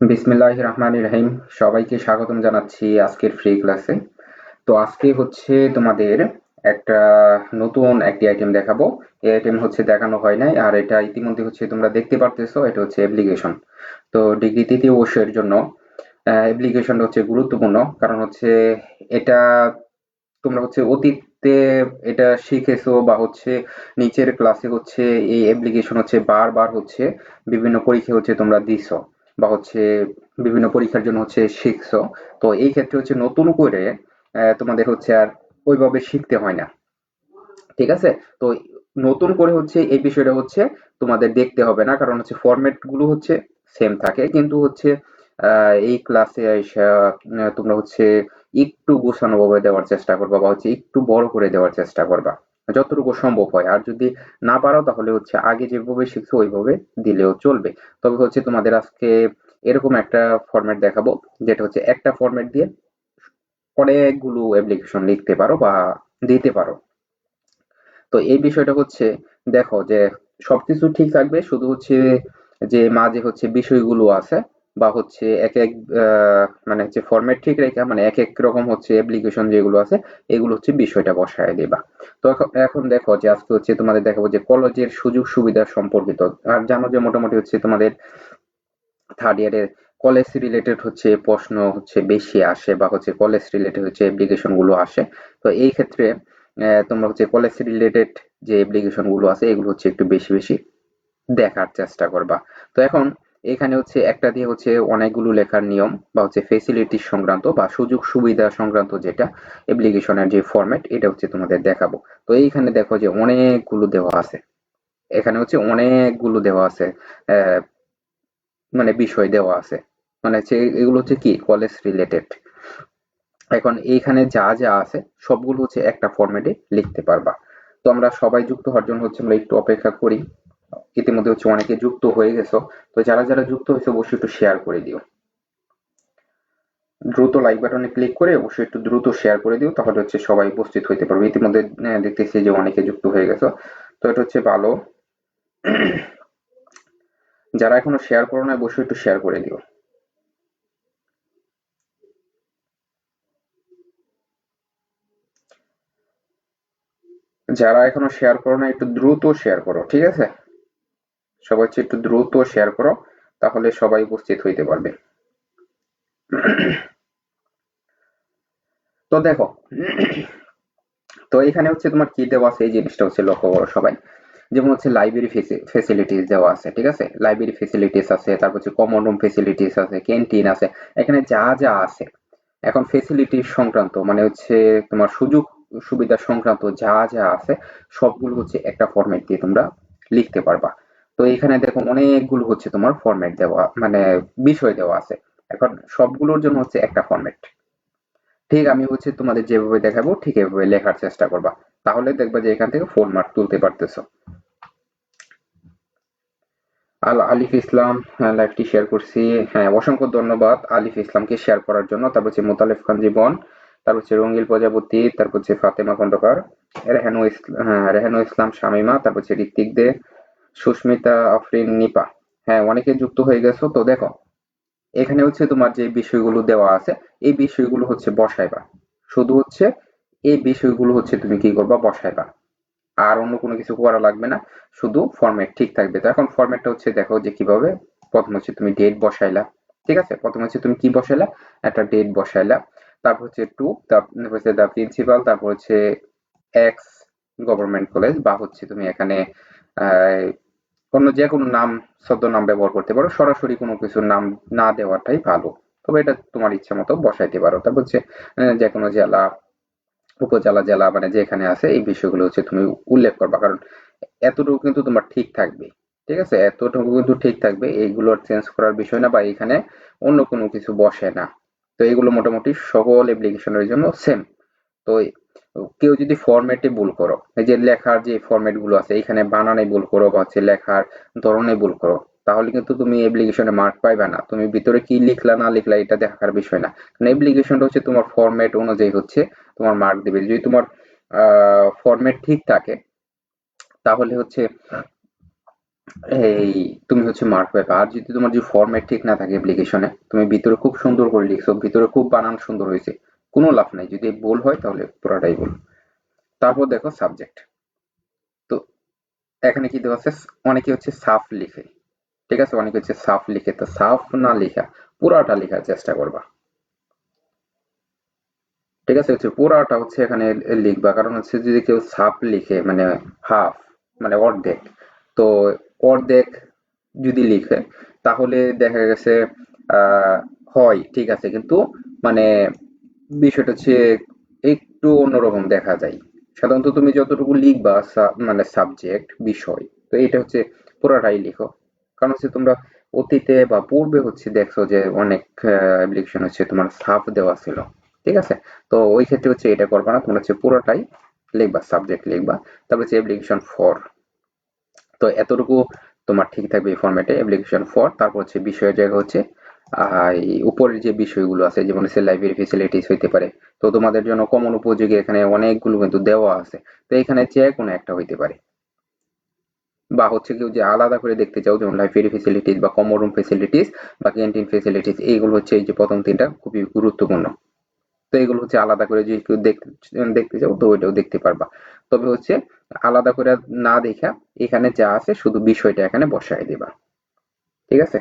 বিসমিল্লাহ রহমান রহিম। সবাইকে স্বাগতম জানাচ্ছি আজকের ফ্রি ক্লাসে তো আজকে হচ্ছে তোমাদের একটা নতুন একটি আইটেম দেখাবো। এই আইটেম হচ্ছে দেখানো হয় নাই, আর এটা ইতিমধ্যে হচ্ছে তোমরা দেখতে পারতেছো, এটা হচ্ছে অ্যাপ্লিকেশন তো ডিগ্রি তৃতীয় বর্ষের জন্য অ্যাপ্লিকেশনটা হচ্ছে গুরুত্বপূর্ণ, কারণ হচ্ছে এটা তোমরা হচ্ছে অতীতে এটা শিখেছো বা হচ্ছে নিচের ক্লাসে হচ্ছে এই অ্যাপ্লিকেশন হচ্ছে বারবার হচ্ছে বিভিন্ন পরীক্ষা হচ্ছে তোমরা দিছো। বা হচ্ছে বিভিন্ন পরীক্ষার জন্য হচ্ছে শিখছো। তো এই ক্ষেত্রে হচ্ছে নতুন করে তোমাদের হচ্ছে আর ওইভাবে শিখতে হয় না। ঠিক আছে? তো নতুন করে হচ্ছে এই বিষয়টা হচ্ছে তোমাদের দেখতে হবে না, কারণ হচ্ছে ফরম্যাটগুলো হচ্ছে সেম থাকে। কিন্তু হচ্ছে এই ক্লাসে তোমরা হচ্ছে একটু গোছানো ভাবে দেওয়ার চেষ্টা করবা বা হচ্ছে একটু বড় করে দেওয়ার চেষ্টা করবা। যতটুকু সম্ভব হয়। আর যদি না পারো তাহলে হচ্ছে আগে যেভাবে শিখছো ওইভাবে দিলেও চলবে। তবে হচ্ছে তোমাদের আজকে এরকম একটা ফরম্যাট দেখাবো, যেটা হচ্ছে একটা ফরম্যাট দিয়ে অনেকগুলো অ্যাপ্লিকেশন লিখতে পারো বা দিতে পারো। তো এই বিষয়টা হচ্ছে দেখো যে সবকিছু ঠিক থাকবে, শুধু হচ্ছে যে মাঝে হচ্ছে বিষয়গুলো আছে বা হচ্ছে এক এক মানে হচ্ছে ফরম্যাট ঠিক রেখে মানে এক এক রকম হচ্ছে অ্যাপ্লিকেশন যেগুলো আছে, এগুলো হচ্ছে বিষয়টা বসায় দেবা। তো এখন দেখো যে আজকে হচ্ছে তোমাদের দেখাবো যে কলেজের সুযোগ সুবিধা সম্পর্কিত। আর জানো যে মোটামুটি হচ্ছে তোমাদের থার্ড ইয়ারের কলেজ রিলেটেড হচ্ছে প্রশ্ন হচ্ছে বেশি আসে বা হচ্ছে কলেজ রিলেটেড হচ্ছে অ্যাপ্লিকেশনগুলো আসে। তো এই ক্ষেত্রে তোমরা হচ্ছে কলেজ রিলেটেড যে অ্যাপ্লিকেশনগুলো আছে, এগুলো হচ্ছে একটু বেশি বেশি দেখার চেষ্টা করবা। তো এখন এখানে হচ্ছে একটা দিয়ে হচ্ছে অনেকগুলো লেখার নিয়ম বা হচ্ছে ফেসিলিটি সংক্রান্ত বা সুযোগ সুবিধা সংক্রান্ত যেটা অ্যাপ্লিকেশনের যে ফরম্যাট এটা হচ্ছে তোমাদের দেখাবো। তো এইখানে দেখো যে অনেকগুলো দেওয়া আছে। এখানে হচ্ছে অনেকগুলো দেওয়া আছে মানে বিষয় দেওয়া আছে। মানে হচ্ছে এগুলো হচ্ছে কি? কলেজ রিলেটেড এখন এইখানে যা যা আছে, সবগুলো হচ্ছে একটা ফরম্যাটে লিখতে পারবা। তো আমরা সবাই যুক্ত হওয়ার জন্য হচ্ছে আমরা একটু অপেক্ষা করি। ইতিমধ্যে হচ্ছে অনেকে যুক্ত হয়ে গেছো। তো যারা যারা যুক্ত হয়েছে, অবশ্যই একটু শেয়ার করে দিও। দ্রুত লাইক বাটনে ক্লিক করে অবশ্যই একটু দ্রুত শেয়ার করে দিও, তাহলে হচ্ছে সবাই উপস্থিত হইতে পারবে। ইতিমধ্যে দেখতেছি যে অনেকে যুক্ত হয়ে গেছো। তো এটা হচ্ছে ভালো। যারা এখনও শেয়ার করো না অবশ্যই একটু শেয়ার করে দিও। যারা এখনও শেয়ার করো না একটু দ্রুত শেয়ার করো, ঠিক আছে? সবাই একটু দ্রুত শেয়ার করো, তাহলে সবাই উপস্থিত হইতে পারবে। তো দেখো, তো এখানে হচ্ছে তোমার কি দেওয়া আছে? এই জিনিসটা হচ্ছে লক্ষ্য করো সবাই। যেমন হচ্ছে লাইব্রেরি ফেসিলিটিস দেওয়া আছে, ঠিক আছে? লাইব্রেরি ফেসিলিটিস আছে, তারপর হচ্ছে কমন রুম ফেসিলিটিস আছে ক্যান্টিন আছে, এখানে যা যা আছে। এখন ফেসিলিটি সংক্রান্ত মানে হচ্ছে তোমার সুযোগ সুবিধা সংক্রান্ত যা যা আছে, সবগুলো হচ্ছে একটা ফরম্যাট দিয়ে তোমরা লিখতে পারবা। তো এখানে দেখো অনেকগুলো হচ্ছে তোমার ফরম্যাট দেওয়া মানে বিষয় দেওয়া আছে। এখন সবগুলোর জন্য হচ্ছে একটা ফরম্যাট ঠিক, আমি হচ্ছে তোমাদের যেভাবে দেখাবো, ঠিক এভাবে লেখার চেষ্টা করবা। তাহলে দেখবা যে এখান থেকে ফুল মার্ক তুলতে পারতেছো। আল আলিফ ইসলাম লাইভটি শেয়ার করছি। হ্যাঁ অসংখ্য ধন্যবাদ আলিফ ইসলামকে শেয়ার করার জন্য। তারপর হচ্ছে মোতালেফ খান জীবন, তারপর হচ্ছে রঙ্গিল প্রজাপতি, তারপর হচ্ছে ফাতেমা খন্দকার, রেহানু ইসলাম হ্যাঁ রেহানু ইসলাম শামিমা, তারপর হচ্ছে ঋত্বিক দে সুস্মিতা, আফরিন, নিপা। হ্যাঁ অনেকে যুক্ত হয়ে গেছো, তো দেখো, এখানে হচ্ছে তোমার যে বিষয়গুলো দেওয়া আছে, এই বিষয়গুলো হচ্ছে বসাইবা। শুধু হচ্ছে এই বিষয়গুলো হচ্ছে তুমি কি করবা, বসাইবা। আর অন্য কোনো কিছু করা লাগবে না, শুধু ফরম্যাট ঠিক থাকবে। তো এখন ফরম্যাটটা হচ্ছে দেখো যে কীভাবে প্রথম হচ্ছে তুমি ডেট বসাইলা, ঠিক আছে? প্রথম হচ্ছে তুমি কি বসাইলা? একটা ডেট বসাইলা। তারপর হচ্ছে টু তারপর হচ্ছে দ্য প্রিন্সিপাল তারপর হচ্ছে এক্স গভর্নমেন্ট কলেজ বা হচ্ছে তুমি এখানে অন্য যে কোনো নাম সদ্য নাম ব্যবহার করতে পারো। সরাসরি কোনো কিছুর নাম না দেওয়াটাই ভালো। তবে এটা তোমার ইচ্ছা মতো বসাইতে পারো। তারপর হচ্ছে যে কোনো জেলা, উপজেলা, জেলা মানে যেখানে আছে, এই বিষয়গুলো হচ্ছে তুমি উল্লেখ করবা। কারণ এতটুকু কিন্তু তোমার ঠিক থাকবে। ঠিক আছে? এতটুকু কিন্তু ঠিক থাকবে। এইগুলো চেঞ্জ করার বিষয় না বা এখানে অন্য কোনো কিছু বসে না। তো এগুলো মোটামুটি সকল অ্যাপ্লিকেশনের জন্য সেম তো কেউ যদি ফরম্যাটে ভুল করো, এই যে লেখার যে ফরম্যাটগুলো আছে, এখানে বানানে ভুল করো বা হচ্ছে লেখার ধরনে ভুল করো, তাহলে কিন্তু তুমি অ্যাপ্লিকেশনে মার্ক পাইবে না। তুমি ভিতরে কি লিখলা না লিখলা এটা দেখার বিষয় না। কারণ অ্যাপ্লিকেশনটা হচ্ছে তোমার ফরম্যাট অনুযায়ী হচ্ছে তোমার মার্ক দিবে। যদি তোমার ফরম্যাট ঠিক থাকে, তাহলে হচ্ছে এই তুমি হচ্ছে মার্ক পাবে আর যদি তোমার যে ফরম্যাট ঠিক না থাকে অ্যাপ্লিকেশনে তুমি ভিতরে খুব সুন্দর করে লিখছো, ভিতরে খুব বানান সুন্দর হয়েছে। কোনো লাভ নাই। যদি ভুল হয়, তাহলে পুরাটাই ভুল তারপর দেখো সাবজেক্ট তো এখানে কি দেওয়া আছে? অনেকে হচ্ছে সাফ লিখে। ঠিক আছে? অনেকে হচ্ছে সাফ লিখে। তো সাফ না লেখা, পুরাটা লেখার চেষ্টা করবা। ঠিক আছে? হচ্ছে পুরাটা হচ্ছে এখানে লিখবা। কারণ হচ্ছে যদি কেউ সাফ লিখে মানে হাফ মানে অর্ধেক, তো অর্ধেক যদি লিখে, তাহলে দেখা গেছে হয়। ঠিক আছে? কিন্তু মানে বিষয়টা হচ্ছে একটু অন্যরকম দেখা যায়। সাধারণত তুমি যতটুকু লিখবা মানে সাবজেক্ট বিষয়, তো এটা হচ্ছে পুরোটাই লিখো। কারণ হচ্ছে তোমরা অতীতে বা পূর্বে হচ্ছে দেখছ যে অনেক অ্যাপ্লিকেশন হচ্ছে তোমার সাফ দেওয়া ছিল, ঠিক আছে? তো ওই ক্ষেত্রে হচ্ছে এটা করবা না, তোমরা হচ্ছে পুরোটাই লিখবা সাবজেক্ট লিখবা। তারপর হচ্ছে অ্যাপ্লিকেশন ফর তো এতটুকু তোমার ঠিক থাকবে এই ফরম্যাটে অ্যাপ্লিকেশন ফর তারপর হচ্ছে বিষয়ের জায়গা হচ্ছে উপরের যে বিষয়গুলো আছে, যেমন হচ্ছে লাইব্রেরি ফেসিলিটিস হইতে পারে, তো তোমাদের জন্য কমন উপযোগী এখানে অনেকগুলো কিন্তু দেওয়া আছে। তো এখানে যে কোনো একটা হইতে পারে। বা হচ্ছে কেউ যে আলাদা করে দেখতে চাও, যেমন লাইব্রেরি ফেসিলিটিস বা কমন রুম ফেসিলিটিস বা ক্যান্টিন ফেসিলিটিস এইগুলো হচ্ছে এই যে প্রথম তিনটা খুবই গুরুত্বপূর্ণ। তো এগুলো হচ্ছে আলাদা করে যদি কেউ দেখতে দেখতে চাও, তো ওইটাও দেখতে পারবা। তবে হচ্ছে আলাদা করে না দেখা, এখানে যা আছে শুধু বিষয়টা এখানে বসায় দিবা। ঠিক আছে?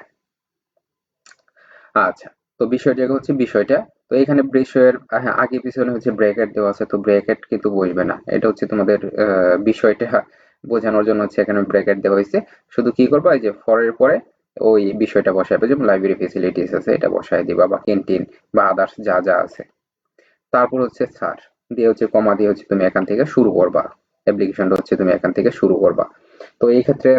আচ্ছা তো বিষয়টা হচ্ছে বিষয়টা। তো এখানে বিষয়ের হ্যাঁ আগে পিছনে হচ্ছে ব্র্যাকেট দেওয়া আছে, তো ব্র্যাকেট কিন্তু বসবে না। এটা হচ্ছে তোমাদের বিষয়টা বোঝানোর জন্য হচ্ছে এখানে ব্র্যাকেট দেওয়া হয়েছে। শুধু কি করবা, এই যে ফরের পরে ওই বিষয়টা বসাবে যেমন লাইব্রেরি ফেসিলিটিস আছে, এটা বসায় দিবা, বা ক্যান্টিন বা আদার্স যা যা আছে। তারপর হচ্ছে স্যার দিয়ে হচ্ছে কমা দিয়ে হচ্ছে তুমি এখান থেকে শুরু করবা। অ্যাপ্লিকেশনটা হচ্ছে তুমি এখান থেকে শুরু করবা। তো এই ক্ষেত্রে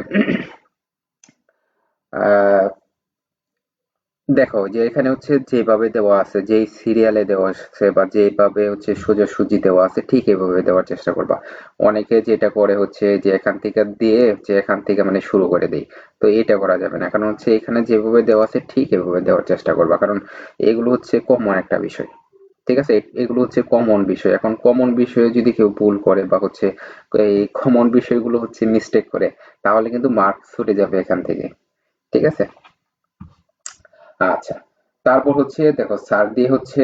দেখো যে এখানে হচ্ছে যেভাবে দেওয়া আছে, যেই সিরিয়ালে দেওয়া আছে বা যেভাবে হচ্ছে সোজাসুজি দেওয়া আছে, ঠিক এভাবে দেওয়ার চেষ্টা করবা। অনেকে যেটা করে হচ্ছে যে এখান থেকে দিয়ে যে এখান থেকে মানে শুরু করে দেই তো এটা করা যাবে না। কারণ হচ্ছে এখানে যেভাবে দেওয়া আছে, ঠিক এভাবে দেওয়ার চেষ্টা করবা। কারণ এগুলো হচ্ছে কমন একটা বিষয়। ঠিক আছে? এগুলো হচ্ছে কমন বিষয়। এখন কমন বিষয়ে যদি কেউ ভুল করে বা হচ্ছে এই কমন বিষয়গুলো হচ্ছে মিস্টেক করে, তাহলে কিন্তু মার্কস ছুটে যাবে এখান থেকে। ঠিক আছে? আচ্ছা তারপর হচ্ছে, দেখো স্যার দিয়ে হচ্ছে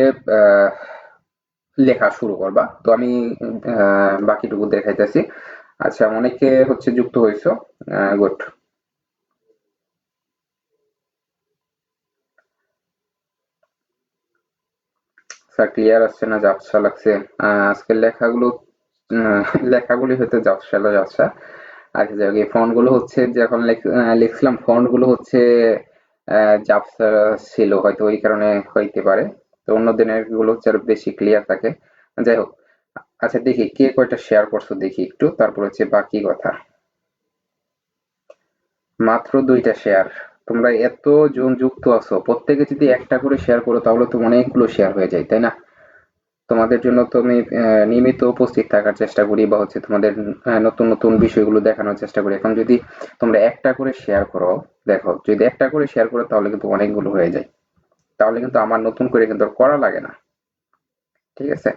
লেখা শুরু করবা। তো আমি বাকিটুকু দেখাইতেছি। আচ্ছা অনেকে হচ্ছে যুক্ত হয়েছো। গুড স্যার ক্লিয়ার আসছে না? ঝাপসা লাগছে। আজকের লেখাগুলো লেখাগুলি হয়তো ঝাপসা ঝাপসা আচ্ছা এই ফন্টগুলো হচ্ছে, যখন লিখছিলাম ফন্টগুলো হচ্ছে ঝাপসা ছিল, হয়তো ওই কারণে হইতে পারে। তো অন্য দিনেরগুলো হচ্ছে বেশি ক্লিয়ার থাকে। যাই হোক আচ্ছা দেখি কে কয়টা শেয়ার করছ দেখি একটু, তারপর হচ্ছে বাকি কথা। মাত্র দুইটা শেয়ার তোমরা এত জন যুক্ত আছো, প্রত্যেকে যদি একটা করে শেয়ার করো, তাহলে তো অনেকগুলো শেয়ার হয়ে যায়, তাই না? তোমাদের জন্য তো আমি আহ, নিয়মিত উপস্থিত থাকার চেষ্টা করি বা হচ্ছে তোমাদের নতুন নতুন বিষয়গুলো দেখানোর চেষ্টা করি। এখন যদি তোমরা একটা করে শেয়ার করো দেখো যদি একটা করে শেয়ার করো তাহলে কিন্তু অনেকগুলো হয়ে যায়। তাহলে কিন্তু আমার নতুন করে কিন্তু করা লাগে না। ঠিক আছে?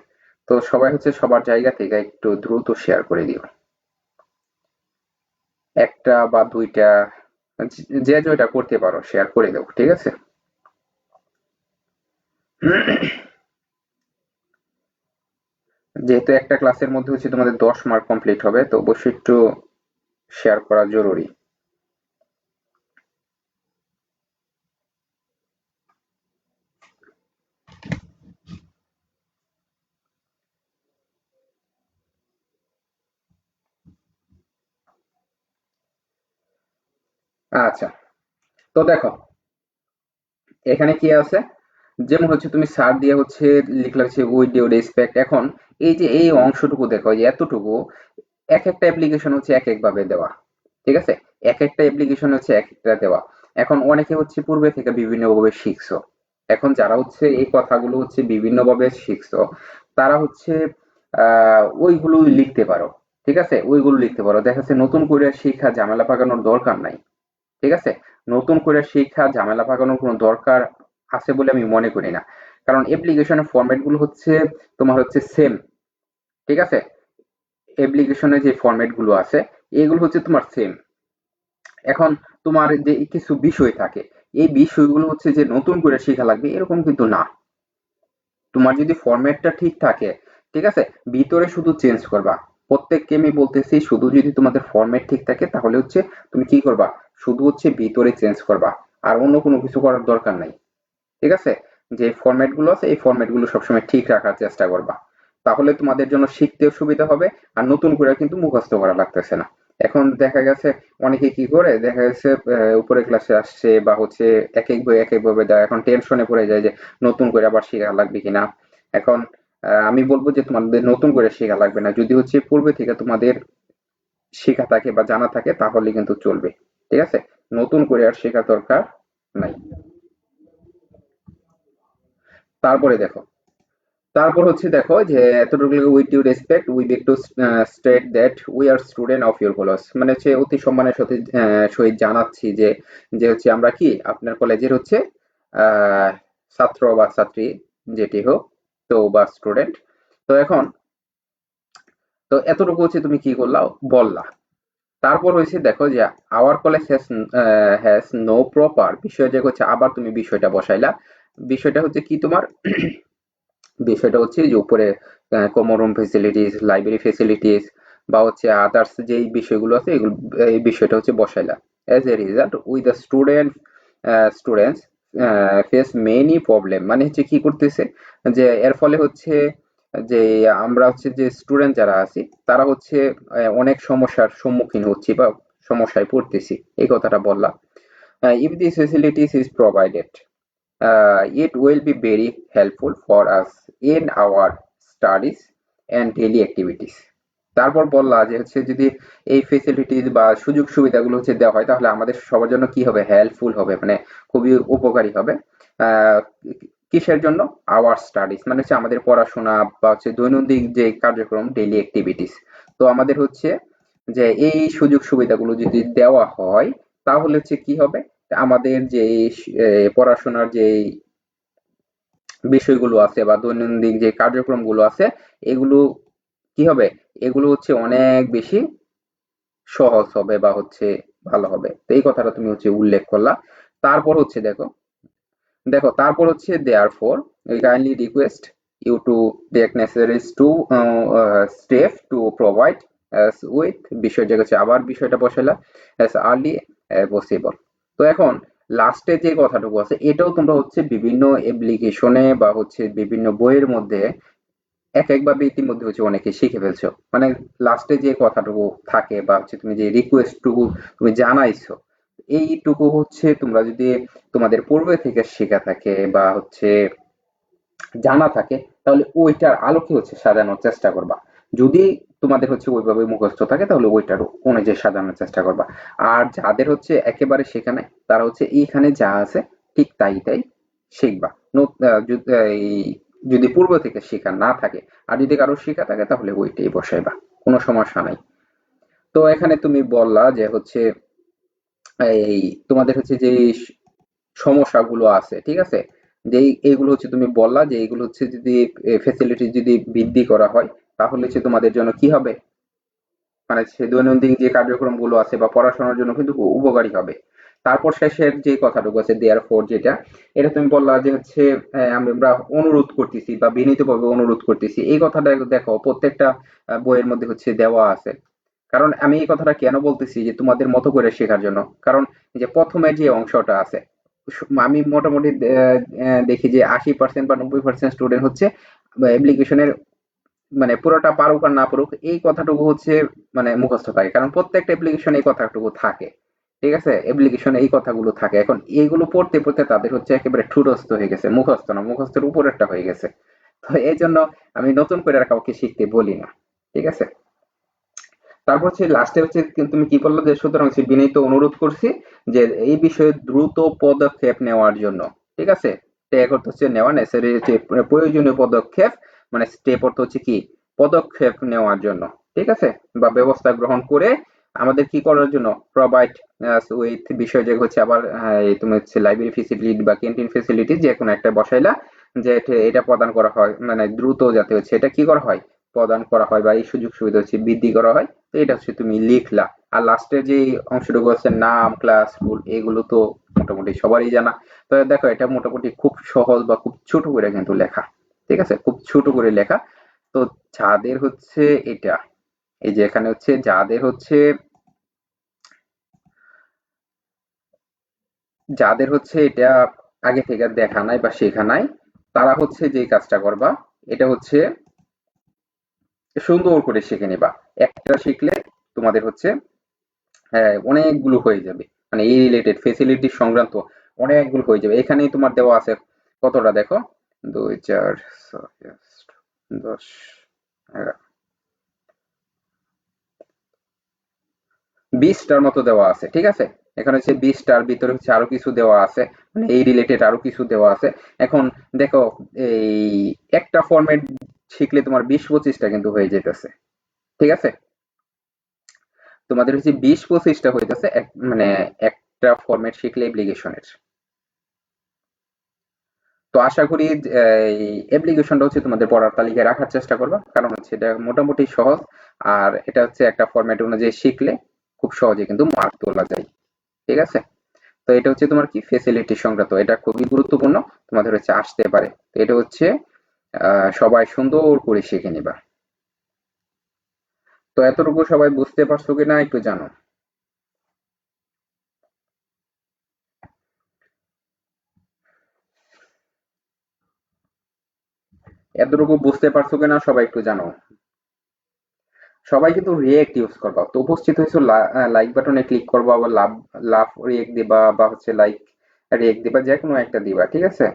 তো সবাই হচ্ছে সবার জায়গা থেকে একটু দ্রুত শেয়ার করে দিও। একটা বা দুইটা যে যেটা করতে পারো শেয়ার করে দাও। ঠিক আছে? যেহেতু একটা ক্লাসের মধ্যে হচ্ছে তোমাদের দশ মার্ক কমপ্লিট হবে, তো অবশ্যই একটু শেয়ার করা জরুরি। আচ্ছা তো দেখো, এখানে কি আছে? যেমন হচ্ছে তুমি সার দিয়ে হচ্ছে লিখলে হচ্ছে উইথ ডিউ রেসপেক্ট এখন এই যে এই অংশটুকু দেখো যে এতটুকু, এক একটা অ্যাপ্লিকেশন হচ্ছে এক এক ভাবে দেওয়া, ঠিক আছে? এক একটা অ্যাপ্লিকেশন হচ্ছে এক একটা দেওয়া। এখন অনেকে হচ্ছে পূর্বে থেকে বিভিন্নভাবে শিখছো। এখন যারা হচ্ছে এই কথাগুলো হচ্ছে বিভিন্নভাবে শিখছো, তারা হচ্ছে ওইগুলো লিখতে পারো, ঠিক আছে? ওইগুলো লিখতে পারো। দেখা যাচ্ছে নতুন করে শিক্ষা ঝামেলা পাকানোর দরকার নাই, ঠিক আছে? নতুন করে শিক্ষা ঝামেলা পাকানোর কোনো দরকার আছে বলে আমি মনে করি না। কারণ অ্যাপ্লিকেশনের ফরম্যাটগুলো হচ্ছে, তোমার হচ্ছে সেম ঠিক আছে? অ্যাপ্লিকেশনের যে ফরম্যাটগুলো আছে, এগুলো হচ্ছে তোমার সেম এখন তোমার যে কিছু বিষয় থাকে, এই বিষয়গুলো হচ্ছে যে নতুন করে শেখা লাগবে, এরকম কিন্তু না। তোমার যদি ফরম্যাটটা ঠিক থাকে, ঠিক আছে? ভিতরে শুধু চেঞ্জ করবা। প্রত্যেককে আমি বলতেছি, শুধু যদি তোমাদের ফরম্যাট ঠিক থাকে, তাহলে হচ্ছে তুমি কি করবা? শুধু হচ্ছে ভিতরে চেঞ্জ করবা। আর অন্য কোনো কিছু করার দরকার নাই। ঠিক আছে? যে ফরম্যাটগুলো আছে, এই ফরম্যাটগুলো সবসময় ঠিক রাখার চেষ্টা করবা। তাহলে তোমাদের জন্য শিখতেও সুবিধা হবে, আর নতুন করে কিন্তু মুখস্থ করা লাগতেছে না। এখন দেখা গেছে, অনেকে কি করে, দেখা গেছে উপরে ক্লাসে আসছে বা হচ্ছে এক এক বই এক এক ভাবে দেয়, এখন টেনশনে পড়ে যায় যে নতুন করে আবার শেখা লাগবে কিনা। এখন আমি বলব যে তোমাদের নতুন করে শেখা লাগবে না। যদি হচ্ছে পূর্বে থেকে তোমাদের শেখা থাকে বা জানা থাকে, তাহলে কিন্তু চলবে। ঠিক আছে? নতুন করে আর শেখা দরকার নাই। তারপরে দেখো। তারপর হচ্ছে দেখো যে, এতটুকু with you respect we beg to state that we are student of your college মানে হচ্ছে অতি সম্মানের সাথে সহিত জানাচ্ছি যে যে হচ্ছে আমরা কি, আপনার কলেজের হচ্ছে ছাত্র বা ছাত্রী যেটি হোক, তো বা স্টুডেন্ট তো এখন, তো এতটুকু হচ্ছে তুমি কি করলা, বললা। তারপর হয়েছে দেখো যে our college has no proper বিষয় যে হচ্ছে আবার তুমি বিষয়টা বসাইলা। বিষয়টা হচ্ছে কি তোমার? বিষয়টা হচ্ছে যে উপরে common room facilities library facilities বা হচ্ছে আদার্স যেই বিষয়গুলো আছে এগুলো, এই বিষয়টা হচ্ছে বসাইলা। As a result we the student students face many problem মানে হচ্ছে কি করতেছে? যে এর ফলে হচ্ছে যে আমরা হচ্ছে যে স্টুডেন্ট যারা আছি, তারা হচ্ছে অনেক সমস্যার সম্মুখীন হচ্ছি বা সমস্যায় পড়তেছি। এই কথাটা বললাম। If this facilities is provided it will be very helpful for us in our studies and daily activities. তারপর বললা যে হচ্ছে যদি এই ফেসিলিটিস বা সুযোগ সুবিধাগুলো হচ্ছে দেওয়া হয়, তাহলে আমাদের সবার জন্য কি হবে? হেল্পফুল হবে মানে খুবই উপকারী হবে। কিসের জন্য? আওয়ার স্টাডিজ মানে হচ্ছে আমাদের পড়াশোনা বা হচ্ছে দৈনন্দিন যে কার্যক্রম ডেইলি অ্যাক্টিভিটিস তো আমাদের হচ্ছে যে এই সুযোগ সুবিধাগুলো যদি দেওয়া হয়, তাহলে হচ্ছে কি হবে? আমাদের যে পড়াশোনার যে বিষয়গুলো আছে বা দৈনন্দিন যে কার্যক্রমগুলো আছে, এগুলো কি হবে? এগুলো হচ্ছে অনেক বেশি সহজ হবে বা হচ্ছে ভালো হবে। তো এই কথাটা তুমি হচ্ছে উল্লেখ করলা। তারপর হচ্ছে দেখো দেখো, তারপর হচ্ছে therefore kindly request you to take necessary to step to provide with বিষয় যে হচ্ছে আবার বিষয়টা বসাইলা অ্যাজ আর্লি পসিবল তো এখন লাস্টে যে কথাটুকু আছে, এটাও তোমরা হচ্ছে বিভিন্ন অ্যাপ্লিকেশনে বা হচ্ছে বিভিন্ন বইয়ের মধ্যে এক একভাবে ইতিমধ্যে হচ্ছে অনেকে শিখে ফেলছো। মানে লাস্টে যে কথাটুকু থাকে বা হচ্ছে তুমি যে রিকোয়েস্টটুকু তুমি জানাইছো, এইটুকু হচ্ছে তোমরা যদি তোমাদের পূর্বে থেকে শেখা থাকে বা হচ্ছে জানা থাকে, তাহলে ওইটার আলোকে হচ্ছে সাজানোর চেষ্টা করবা। যদি তোমাদের হচ্ছে ওইভাবে মুখস্থ থাকে, তাহলে ওইটার অনুযায়ী সাজানোর চেষ্টা করবা। আর যাদের হচ্ছে একেবারে সেখানে, তারা হচ্ছে এইখানে যা আছে ঠিক তাই তাই শিখবা। যদি পূর্ব থেকে শেখা না থাকে, আর যদি কারও শেখা থাকে, তাহলে ওইটাই বসাইবা, কোনো সমস্যা নাই। তো এখানে তুমি বললা যে হচ্ছে, এই তোমাদের হচ্ছে যে সমস্যাগুলো আছে, ঠিক আছে? যে এইগুলো হচ্ছে তুমি বললা যে এইগুলো হচ্ছে যদি ফেসিলিটি যদি বৃদ্ধি করা হয় তাহলে হচ্ছে তোমাদের জন্য কি হবে? মানে সে দৈনন্দিন যে কার্যক্রমগুলো আছে বা পড়াশোনার জন্য কিন্তু উপকারী হবে। তারপর শেষের যে কথাটুকু আছে, দেয়ার ফোর যেটা, এটা তুমি বললা যে হচ্ছে আমরা অনুরোধ করতেছি বা বিনীতভাবে অনুরোধ করতেছি। এই কথাটা দেখো, প্রত্যেকটা বইয়ের মধ্যে হচ্ছে দেওয়া আছে। কারণ আমি এই কথাটা কেন বলতেছি যে তোমাদের মতো করে শেখার জন্য? কারণ যে প্রথমে যে অংশটা আছে আমি মোটামুটি দেখি যে আশি পার্সেন্ট বা নব্বই পার্সেন্ট স্টুডেন্ট হচ্ছে অ্যাপ্লিকেশনের মানে পুরোটা পারুক আর না পারুক, এই কথাটুকু হচ্ছে মানে মুখস্থ থাকে কারণ প্রত্যেকটা অ্যাপ্লিকেশন এই কথাটুকু থাকে। ঠিক আছে? অ্যাপ্লিকেশনে এই কথাগুলো থাকে। এখন এইগুলো পড়তে পড়তে তাদের হচ্ছে একেবারে ঠুরস্থ হয়ে গেছে। মুখস্থ না, মুখস্থের উপরেরটা হয়ে গেছে। তো এই জন্য আমি নতুন করে আর কাউকে শিখতে বলি না। ঠিক আছে? তারপর হচ্ছে লাস্টে হচ্ছে তুমি কি বলল যে সুতরাং বিনীত অনুরোধ করছি যে এই বিষয়ে দ্রুত পদক্ষেপ নেওয়ার জন্য। ঠিক আছে? অর্থ হচ্ছে নেওয়া নেসারি প্রয়োজনীয় পদক্ষেপ মানে স্টেপ অর্থ হচ্ছে কি? পদক্ষেপ নেওয়ার জন্য, ঠিক আছে? বা ব্যবস্থা গ্রহণ করে আমাদের কি করার জন্য? প্রোভাইড উইথ বিষয় যে হচ্ছে আবার তুমি হচ্ছে লাইব্রেরি ফেসিলিটি বা ক্যান্টিন ফেসিলিটি যে কোনো একটা বসাইলা, যে এটা প্রদান করা হয় মানে দ্রুত যাতে হচ্ছে এটা কি করা হয়? প্রদান করা হয় বা এই সুযোগ সুবিধা হচ্ছে বৃদ্ধি করা হয়, তো এটা হচ্ছে তুমি লিখলা। আর লাস্টের যে অংশটুকু হচ্ছে নাম ক্লাস স্কুল এগুলো তো মোটামুটি সবারই জানা। তো দেখো, এটা মোটামুটি খুব সহজ বা খুব ছোট করে কিন্তু লেখা। ঠিক আছে? খুব ছোট করে লেখা। তো যাদের হচ্ছে এটা এই যে এখানে হচ্ছে যাদের হচ্ছে যাদের হচ্ছে এটা আগে থেকে দেখা নাই বা শেখা নাই তারা হচ্ছে যে কাজটা করবা এটা হচ্ছে সুন্দর করে শিখে নিবা। একটা শিখলে তোমাদের হচ্ছে হ্যাঁ, অনেকগুলো হয়ে যাবে। মানে এই রিলেটেড ফেসিলিটি সংক্রান্ত অনেকগুলো হয়ে যাবে। এখানেই তোমার দেওয়া আছে কতটা দেখো? দুই, চার, ছয় দশ বিশটার মতো দেওয়া আছে, ঠিক আছে? এখানে হচ্ছে বিশটার ভিতরে হচ্ছে আরও কিছু দেওয়া আছে মানে এই রিলেটেড আরও কিছু দেওয়া আছে। এখন দেখো, এই একটা ফরম্যাট শিখলে তোমার বিশ পঁচিশটা কিন্তু হয়ে যেতেছে, ঠিক আছে? তোমাদের হচ্ছে বিশ পঁচিশটা হইতেছে মানে একটা ফরম্যাট শিখলে অ্যাপ্লিকেশনের তো আশা করি অ্যাপ্লিকেশনটা হচ্ছে তোমাদের পড়ার তালিকায় রাখার চেষ্টা করবা। কারণ হচ্ছে এটা মোটামুটি সহজ, আর এটা হচ্ছে একটা ফরম্যাট অনুযায়ী শিখলে খুব সহজে কিন্তু মার্ক তোলা যায়। ঠিক আছে? তো এটা হচ্ছে তোমার কি? ফেসিলিটি সংক্রান্ত। এটা খুবই গুরুত্বপূর্ণ, তোমাদের হচ্ছে আসতে পারে। তো এটা হচ্ছে সবাই সুন্দর করে শিখে নিবা। তো এতটুকু সবাই বুঝতে পারছ কিনা একটু জানো। এতটুকু বুঝতে পারছ কিনা সবাই একটু জানো। সবাই কিন্তু রিয়েক্ট ইউজ করবা। তো উপস্থিত হয়েছো লাইক বাটনে ক্লিক করবা বা লাভ লাভ রিয়েক্ট দিবা বা হচ্ছে লাইক রিয়েক্ট দিবা যে কোনো একটা দিবা, ঠিক আছে?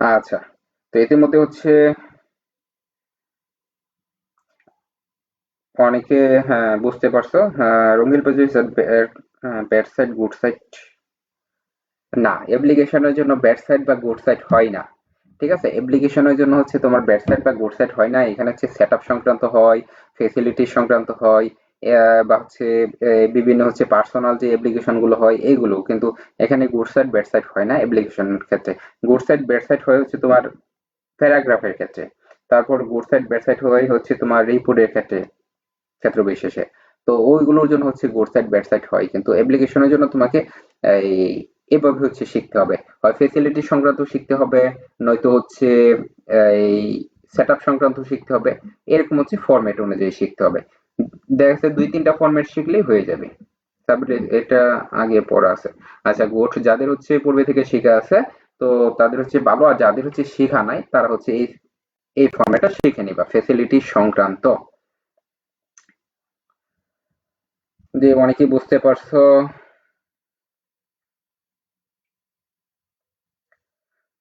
আচ্ছা তো ইতিমধ্যে হচ্ছে অনেকে হ্যাঁ বুঝতে পারছ রঙিন page bad side good side না অ্যাপ্লিকেশনের জন্য ব্যাড সাইড বা গুড সাইড হয় না, ঠিক আছে? অ্যাপ্লিকেশনের জন্য হচ্ছে তোমার ব্যাড সাইড বা গুড সাইড হয় না, এখানে হচ্ছে সেট সংক্রান্ত হয় ফেসিলিটি সংক্রান্ত হয় বা হচ্ছে বিভিন্ন হচ্ছে পার্সোনাল যে অ্যাপ্লিকেশনগুলো হয় এইগুলো কিন্তু এখানে গুড সাইড ব্যাড সাইড হয় না অ্যাপ্লিকেশনের ক্ষেত্রে। গুড সাইড ব্যাড সাইড হয় হচ্ছে তোমার প্যারাগ্রাফের ক্ষেত্রে। তারপর গুড সাইড ব্যাড সাইড হয় হচ্ছে তোমার রিপোর্টের ক্ষেত্রে, ক্ষেত্র বিশেষে। তো ওইগুলোর জন্য হচ্ছে গুড সাইড ব্যাড সাইড হয়, কিন্তু অ্যাপ্লিকেশনের জন্য তোমাকে, এই, এভাবে হচ্ছে শিখতে হবে। হয় ফেসিলিটি সংক্রান্ত শিখতে হবে, নয়তো হচ্ছে, এই সেট আপ সংক্রান্ত শিখতে হবে, এরকম হচ্ছে ফরম্যাট অনুযায়ী শিখতে হবে। দেখা দুই তিনটা ফরম্যাট শিখলেই হয়ে যাবে। তারপরে এটা আগে পড়া আছে। আচ্ছা গোট যাদের হচ্ছে পূর্বে থেকে শেখা আছে, তো তাদের হচ্ছে ভালো আর যাদের হচ্ছে শেখা নাই, তারা হচ্ছে এই এই ফর্মেটটা শিখে নিবা ফেসিলিটি সংক্রান্ত। যে অনেকেই বুঝতে পারছ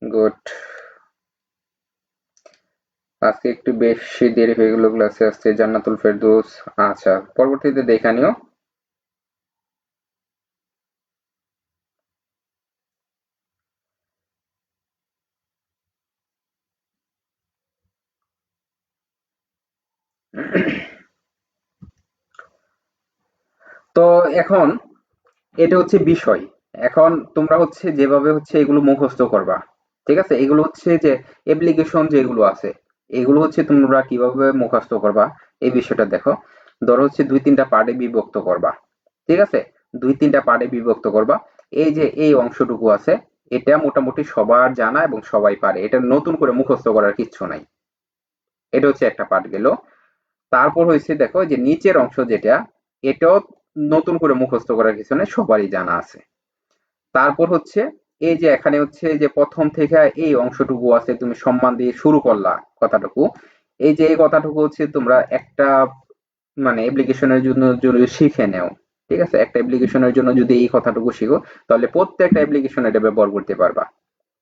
গুড আজকে একটু বেশি দেরি হয়ে গেল ক্লাসে আসছে জান্নাতুল ফেরদৌস আচ্ছা পরবর্তীতে দেখা নিও। তো এখন, এটা হচ্ছে বিষয়। এখন তোমরা হচ্ছে যেভাবে হচ্ছে এগুলো মুখস্থ করবা, ঠিক আছে? এগুলো হচ্ছে যে অ্যাপ্লিকেশন যেগুলো আছে এগুলো হচ্ছে তোমরা কীভাবে মুখস্থ করবা? এই বিষয়টা দেখো। ধরো হচ্ছে দুই তিনটা পার্টে বিভক্ত করবা। ঠিক আছে? দুই তিনটা পার্টে বিভক্ত করবা। এই যে এই অংশটুকু আছে, এটা মোটামুটি সবার জানা এবং সবাই পারে। এটা নতুন করে মুখস্থ করার কিচ্ছু নাই। এটা হচ্ছে একটা পার্ট গেল। তারপর হয়েছে দেখো যে নিচের অংশ যেটা, এটাও নতুন করে মুখস্থ করার কিছু নেই সবারই জানা আছে। তারপর হচ্ছে এই যে এখানে হচ্ছে যে প্রথম থেকে এই অংশটুকু আছে, তুমি সম্মান দিয়ে শুরু করলা কথাটুকু। এই যে এই কথাটুকু হচ্ছে তোমরা একটা মানে অ্যাপ্লিকেশনের জন্য যদি শিখে নেও, ঠিক আছে? একটা অ্যাপ্লিকেশনের জন্য যদি এই কথাটুকু শিখো, তাহলে প্রত্যেকটা অ্যাপ্লিকেশন এটা ব্যবহার করতে পারবা।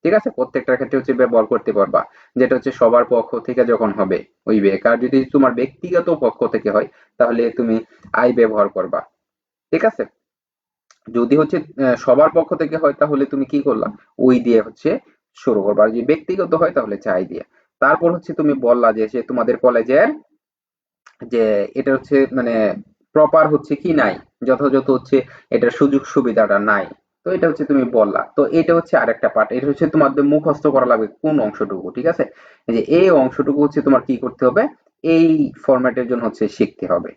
ঠিক আছে? প্রত্যেকটার ক্ষেত্রে হচ্ছে ব্যবহার করতে পারবা। যেটা হচ্ছে সবার পক্ষ থেকে যখন হবে, ওই বেক আর যদি তোমার ব্যক্তিগত পক্ষ থেকে হয়, তাহলে তুমি আই ব্যবহার করবা। ঠিক আছে? যদি হচ্ছে সবার পক্ষ থেকে হয়, তাহলে তুমি কি করলা? ওই দিয়ে হচ্ছে শুরু করবা। আর যদি ব্যক্তিগত হয়, তাহলে চাই দিয়ে। তারপর হচ্ছে তুমি বললা যে, সে তোমাদের কলেজের যে এটা হচ্ছে মানে প্রপার হচ্ছে কি নাই? যথাযথ হচ্ছে এটার সুযোগ সুবিধাটা নাই। তো এটা হচ্ছে তুমি বললা। তো এটা হচ্ছে আরেকটা পার্ট এটা হচ্ছে তোমাদের মুখস্থ করা লাগবে কোন অংশটুকু, ঠিক আছে? যে এই অংশটুকু হচ্ছে তোমার কি করতে হবে? এই ফরম্যাটের জন্য হচ্ছে শিখতে হবে।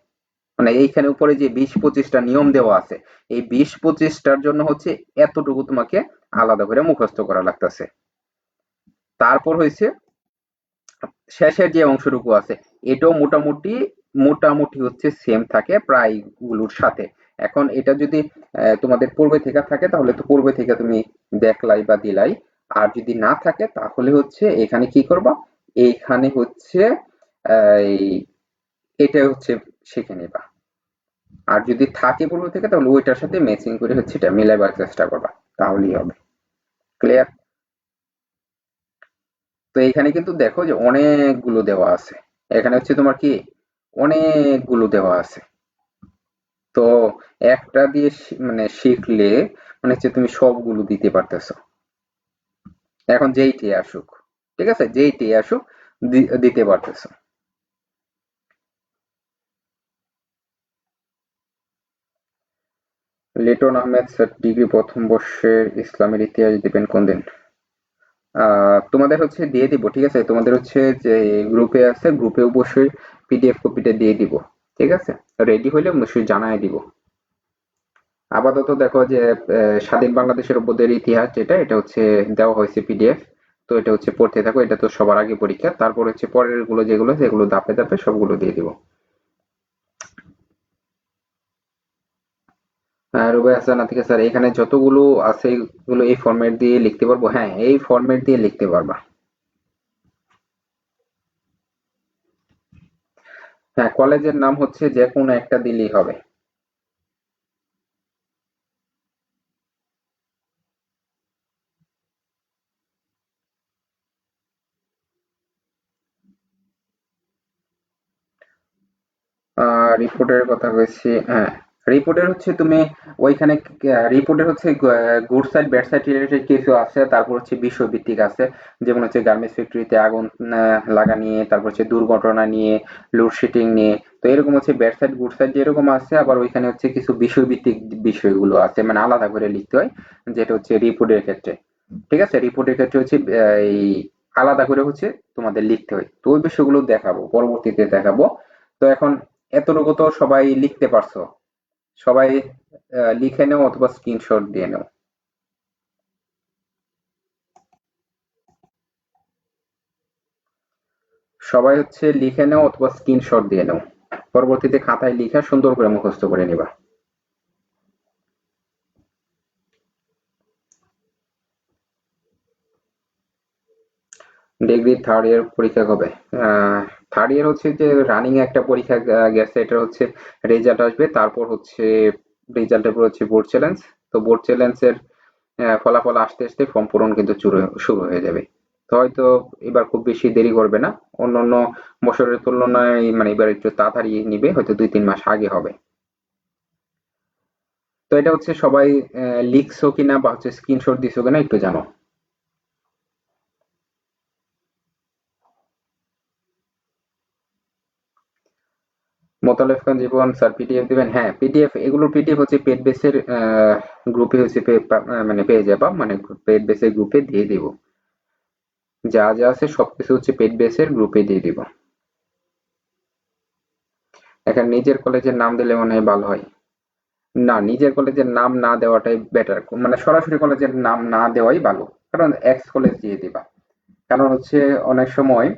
মানে এইখানে উপরে যে বিশ পঁচিশটা নিয়ম দেওয়া আছে, এই বিশ পঁচিশটার জন্য হচ্ছে এতটুকু তোমাকে আলাদা করে মুখস্থ করা লাগতেছে। তারপর হয়েছে শেষের যে অংশটুকু আছে, এটাও মোটামুটি মোটামুটি হচ্ছে সেম থাকে প্রায়গুলোর সাথে। এখন এটা যদি তোমাদের পূর্বে থেকে থাকে, তাহলে তো পূর্বে থেকে তুমি দেখলাই বা দিলাই। আর যদি না থাকে, তাহলে হচ্ছে এখানে কি করবা? এইখানে হচ্ছে এটা হচ্ছে শিখে নেবা। আর যদি থাকে পূর্ব থেকে, তাহলে ওইটার সাথে ম্যাচিং করে হচ্ছে এটা মিলাইবার চেষ্টা করবা, তাহলেই হবে। ক্লিয়ার তো এখানে কিন্তু দেখো যে অনেকগুলো দেওয়া আছে। এখানে হচ্ছে তোমার কি? অনেকগুলো দেওয়া আছে। তো একটা দিয়ে মানে শিখলে মানে হচ্ছে তুমি সবগুলো দিতে পারতেছো। এখন যেইটি আসুক, ঠিক আছে? যেইটি আসুক দিতে পারতেছো। লিটন আহমেদ স্যার ডিগ্রি প্রথম বর্ষের ইসলামের ইতিহাস দিবেন কোন দিন? তোমাদের হচ্ছে দিয়ে দিব, ঠিক আছে? তোমাদের হচ্ছে যে গ্রুপে আছে গ্রুপে অবশ্যই পিডিএফ কপিটা দিয়ে দিব, ঠিক আছে? রেডি হলে অবশ্যই জানাই দিব। আপাতত দেখো যে স্বাধীন বাংলাদেশের উপদের ইতিহাস যেটা, এটা হচ্ছে দেওয়া হয়েছে পিডিএফ তো এটা হচ্ছে পড়তে থাকো, এটা তো সবার আগে পরীক্ষা। তারপর হচ্ছে পরেরগুলো যেগুলো সেগুলো দাপে দাপে সবগুলো দিয়ে দিব। রুবে হাসান আতিকা, স্যার, এখানে যতগুলো আছে, এগুলো এই ফরম্যাট দিয়ে লিখতে পারব? হ্যাঁ এই ফরম্যাট দিয়ে লিখতে পারবা। হ্যাঁ কলেজের নাম হচ্ছে যে কোনো একটা দিলেই হবে। রিপোর্টের কথা বলছি হ্যাঁ। রিপোর্টের হচ্ছে তুমি ওইখানে রিপোর্টের হচ্ছে good side bad side related কিছু আছে, তারপর হচ্ছে বিষয়ভিত্তিক আছে। যেমন হচ্ছে গার্মেন্টস ফ্যাক্টরিতে আগুন লাগা নিয়ে, তারপর হচ্ছে দুর্ঘটনা নিয়ে লোডশেডিং নিয়ে। তো এরকম হচ্ছে ব্যাড সাইড গুড সাইড যেরকম আছে, আবার ওইখানে হচ্ছে কিছু বিষয়ভিত্তিক বিষয়গুলো আছে মানে আলাদা করে লিখতে হয়, যেটা হচ্ছে রিপোর্টের ক্ষেত্রে। ঠিক আছে? রিপোর্টের ক্ষেত্রে হচ্ছে এই আলাদা করে হচ্ছে তোমাদের লিখতে হয়। তো ওই বিষয়গুলো দেখাবো, পরবর্তীতে দেখাবো। তো এখন এতটুকু তো সবাই লিখতে পারছ। সবাই লিখে নেও অথবা স্ক্রিনশট দিয়ে নেও। সবাই হচ্ছে লিখে নেও অথবা স্ক্রিনশট দিয়ে নেও। পরবর্তীতে খাতায় লিখে সুন্দর করে মুখস্থ করে নিবা। ডিগ্রি থার্ড ইয়ার পরীক্ষা কবে? থার্ড ইয়ার হচ্ছে যে রানিং একটা পরীক্ষা গেছে, এটা হচ্ছে রেজাল্ট আসবে, তারপর হচ্ছে রেজাল্টের পর হচ্ছে বোর্ড চ্যালেঞ্জ তো বোর্ড চ্যালেঞ্জের ফলাফল আসতে আসতে ফর্ম পূরণ কিন্তু শুরু হয়ে যাবে। তো হয়তো এবার খুব বেশি দেরি করবে না, অন্য অন্য বছরের তুলনায় মানে এবার একটু তাড়াতাড়ি নিবে, হয়তো দুই তিন মাস আগে হবে। তো এটা হচ্ছে সবাই লিখছো কিনা বা হচ্ছে স্ক্রিনশট দিছো কিনা একটু জানো। মোতালেব খান জীবন, স্যার পিডিএফ দিবেন হ্যাঁ পিডিএফ এগুলো পিডিএফ হচ্ছে পেড বেসের গ্রুপে হচ্ছে মানে পেয়ে যাবা মানে পেড বেসের গ্রুপে দিয়ে দিব। যা যা আছে সবকিছু হচ্ছে পেড বেসের গ্রুপে দিয়ে দিব। এখন নিজের কলেজের নাম দিলে মনে হয় ভালো হয়। না, নিজের কলেজের নাম না দেওয়াটাই বেটার মানে সরাসরি কলেজের নাম না দেওয়াই ভালো, কারণ এক্স কলেজ দিয়ে দিবা। কারণ হচ্ছে অনেক সময়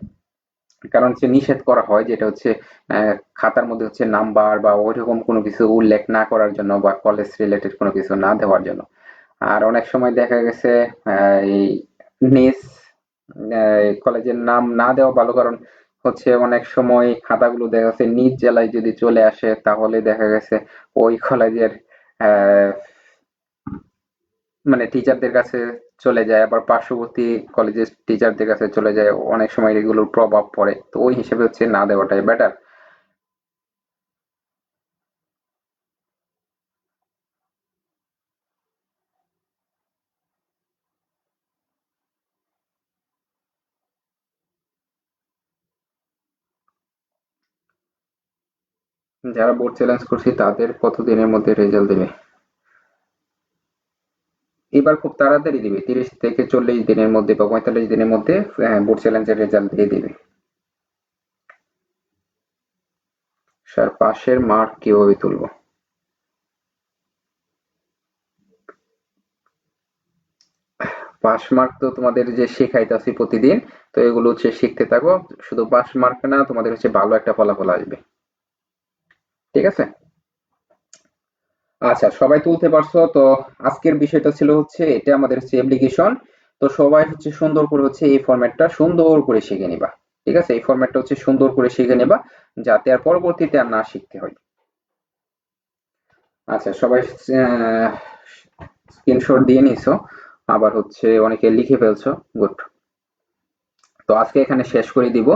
কারণ হচ্ছে নিষেধ করা হয় যেটা হচ্ছে খাতার মধ্যে হচ্ছে নাম্বার বা ওইরকম কোনো কিছু উল্লেখ না করার জন্য বা কলেজ রিলেটেড কোনো কিছু না দেওয়ার জন্য। আর অনেক সময় দেখা গেছে এই নিজ কলেজের নাম না দেওয়া ভালো কারণ হচ্ছে অনেক সময় খাতাগুলো দেখা যাচ্ছে নিজ জেলায় যদি চলে আসে তাহলে দেখা গেছে ওই কলেজের মানে টিচারদের কাছে চলে যায়, আবার পার্শ্ববর্তী কলেজের টিচারদের কাছে চলে যায়, অনেক সময় এগুলোর প্রভাব পড়ে। তো ওই হিসেবে হচ্ছে না দেওয়াটাই বেটার যারা বোর্ড চ্যালেঞ্জ করছি, তাদের কতদিনের মধ্যে রেজাল্ট দেবে? এবার খুব তাড়াতাড়ি দিবে, তিরিশ থেকে চল্লিশ দিনের মধ্যে বা পঁয়তাল্লিশ দিনের মধ্যে বোর্ড চ্যালেঞ্জের রেজাল্ট দিয়ে দিবে। স্যার, পাশের মার্ক কীভাবে তুলবো? পাস মার্ক তো তোমাদের যে শেখাইতেছি প্রতিদিন, তো এগুলো হচ্ছে শিখতে থাকো। শুধু পাস মার্ক না, তোমাদের হচ্ছে ভালো একটা ফলাফল আসবে। ঠিক আছে? আচ্ছা সবাই তুলতে পারছ? তো আজকের বিষয়টা ছিল হচ্ছে এটা আমাদের হচ্ছে অ্যাপ্লিকেশন তো সবাই হচ্ছে সুন্দর করে হচ্ছে এই ফরম্যাটটা সুন্দর করে শিখে নিবা। ঠিক আছে? এই ফরম্যাটটা হচ্ছে সুন্দর করে শিখে নেবা, যাতে আর পরবর্তীতে আর না শিখতে হয়। আচ্ছা সবাই স্ক্রিনশট দিয়ে নিছো। আবার হচ্ছে অনেকে লিখে ফেলছো। গুড তো আজকে এখানে শেষ করে দিব।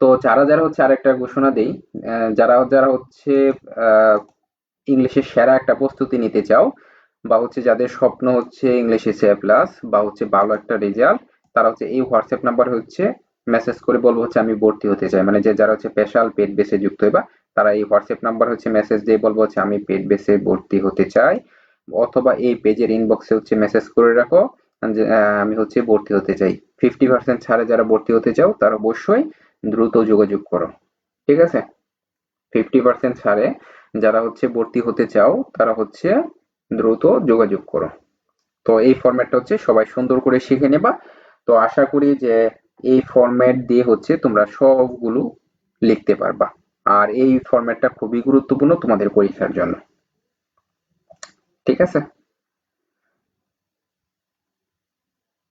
তো যারা যারা হচ্ছে আরেকটা ঘোষণা দেই যারা যারা হচ্ছে ইংলিশের সেরা একটা প্রস্তুতি নিতে চাও, বা হচ্ছে যাদের স্বপ্ন হচ্ছে ইংলিশে সে প্লাস বা হচ্ছে ভালো একটা রেজাল্ট তারা হচ্ছে এই হোয়াটসঅ্যাপ নাম্বার হচ্ছে মেসেজ করে বলব হচ্ছে আমি ভর্তি হতে চাই। মানে যে যারা হচ্ছে স্পেশাল পেড বেসে যুক্ত হইবা, তারা এই হোয়াটসঅ্যাপ নাম্বার হচ্ছে মেসেজ দিয়ে বলব হচ্ছে আমি পেড বেসে ভর্তি হতে চাই, অথবা এই পেজের ইনবক্সে হচ্ছে মেসেজ করে রাখো, যে আমি হচ্ছে ভর্তি হতে চাই। ফিফটি পার্সেন্ট ছাড়ে যারা ভর্তি হতে চাও, তারা অবশ্যই দ্রুত যোগাযোগ করো। ঠিক আছে? ফিফটি পার্সেন্ট ছাড়ে যারা হচ্ছে ভর্তি হতে চাও, তারা হচ্ছে দ্রুত যোগাযোগ করো। তো এই ফরম্যাটটা হচ্ছে সবাই সুন্দর করে শিখে নেবা। তো আশা করি যে এই ফরম্যাট দিয়ে হচ্ছে তোমরা সবগুলো লিখতে পারবা। আর এই ফরম্যাটটা খুবই গুরুত্বপূর্ণ তোমাদের পরীক্ষার জন্য। ঠিক আছে?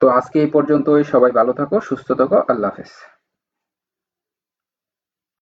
তো আজকে এই পর্যন্তই। সবাই ভালো থাকো, সুস্থ থাকো। আল্লাহ হাফেজ।